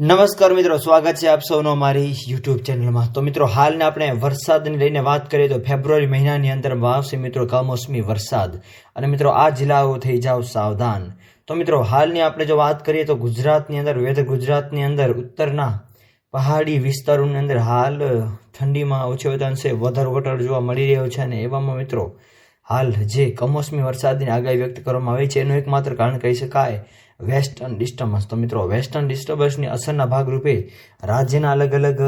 નમસ્કાર મિત્રો, સ્વાગત છે આપ સૌનો અમારી યુટ્યુબ ચેનલમાં. તો મિત્રો, હાલને આપણે વરસાદને લઈને વાત કરીએ તો ફેબ્રુઆરી મહિનાની અંદર આવશે મિત્રો કમોસમી વરસાદ. અને મિત્રો, આ જિલ્લાઓ થઈ જાઓ સાવધાન. તો મિત્રો, હાલની આપણે જો વાત કરીએ તો ગુજરાતની અંદર, વેધર ગુજરાતની અંદર, ઉત્તરના પહાડી વિસ્તારોની અંદર હાલ ઠંડીમાં ઓછા અંશે વધારો ઘટાડો જોવા મળી રહ્યો છે. અને એવામાં મિત્રો, હાલ જે કમોસમી વરસાદની આગાહી વ્યક્ત કરવામાં આવી છે, એનું એકમાત્ર કારણ કહી શકાય વેસ્ટર્ન ડિસ્ટર્બન્સ. તો મિત્રો, વેસ્ટર્ન ડિસ્ટર્બન્સની અસરના ભાગરૂપે રાજ્યના અલગ અલગ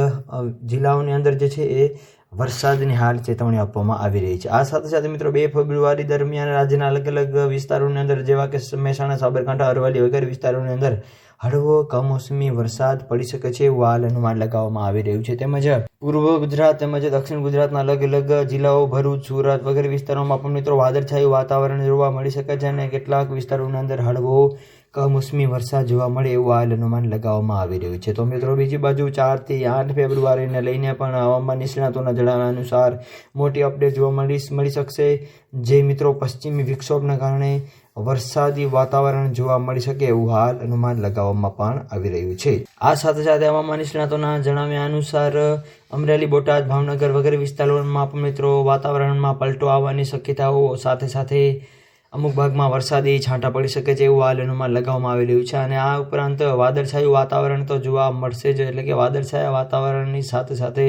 જિલ્લાઓની અંદર જે છે એ વરસાદની હાલ ચેતવણી આપવામાં આવી રહી છે. આ સાથે સાથે મિત્રો, બે ફેબ્રુઆરી દરમિયાન રાજ્યના અલગ અલગ વિસ્તારોની અંદર, જેવા કે મહેસાણા, સાબરકાંઠા, અરવલ્લી વગેરે વિસ્તારોની અંદર હળવો, કમોસમી વરસાદ પડી શકે છે એવું હાલ અનુમાન લગાવવામાં આવી રહ્યું છે. તેમજ પૂર્વ ગુજરાત તેમજ દક્ષિણ ગુજરાતના અલગ અલગ જિલ્લાઓ, ભરૂચ, સુરત વગેરે વિસ્તારોમાં પણ મિત્રો વાદળછાયું વાતાવરણ જોવા મળી શકે છે અને કેટલાક વિસ્તારોની અંદર હળવો કમોસમી વરસાદ જોવા મળે એવું હાલ અનુમાન લગાવવામાં આવી રહ્યું છે. તો મિત્રો, બીજી બાજુ ચારથી આઠ ફેબ્રુઆરીને લઈને પણ હવામાન નિષ્ણાતોના જણાવ્યા અનુસાર મોટી અપડેટ જોવા મળી મળી શકશે. જે મિત્રો પશ્ચિમી વિક્ષોભના કારણે વરસાદી વાતાવરણ જોવા મળી શકે એવું હાલ અનુમાન લગાવવામાં પણ આવી રહ્યું છે. આ સાથે સાથે હવામાન નિષ્ણાતોના જણાવ્યા અનુસાર અમરેલી, બોટાદ, ભાવનગર વગેરે વિસ્તારોમાં મિત્રો વાતાવરણમાં પલટો આવવાની શક્યતાઓ સાથે સાથે અમુક ભાગમાં વરસાદી છાંટા પડી શકે છે એવું હાલ અનુમાન લગાવવામાં આવી રહ્યું છે અને આ ઉપરાંત વાદળછાયું વાતાવરણ તો જોવા મળશે જ, એટલે કે વાદળછાયા વાતાવરણની સાથે સાથે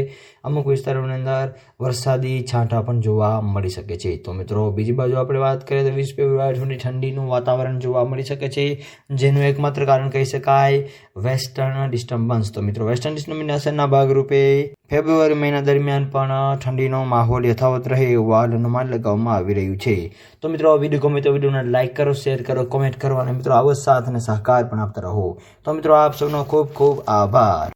અમુક વિસ્તારોની અંદર વરસાદી છાંટા પણ જોવા મળી શકે છે. તો મિત્રો, બીજી બાજુ આપણે વાત કરીએ તો વીસ ફેબ્રુઆરી સુધી ઠંડીનું વાતાવરણ જોવા મળી શકે છે, જેનું એકમાત્ર કારણ કહી શકાય વેસ્ટર્ન ડિસ્ટર્બન્સ. તો મિત્રો, વેસ્ટર્ન ડિસ્ટર્બન્સની અસરના ભાગરૂપે ફેબ્રુઆરી મહિના દરમિયાન પણ ઠંડીનો માહોલ યથાવત રહે એવું હાલ અનુમાન લગાવવામાં આવી રહ્યું છે. તો મિત્રો વીડિયો ગમે તો વિડીયોને લાઇક કરો શેર કરો કોમેન્ટ કરો અને મિત્રો આવો સાથ અને સહકાર પણ આપતા રહો. તો મિત્રો આપ સૌનો ખૂબ ખૂબ આભાર.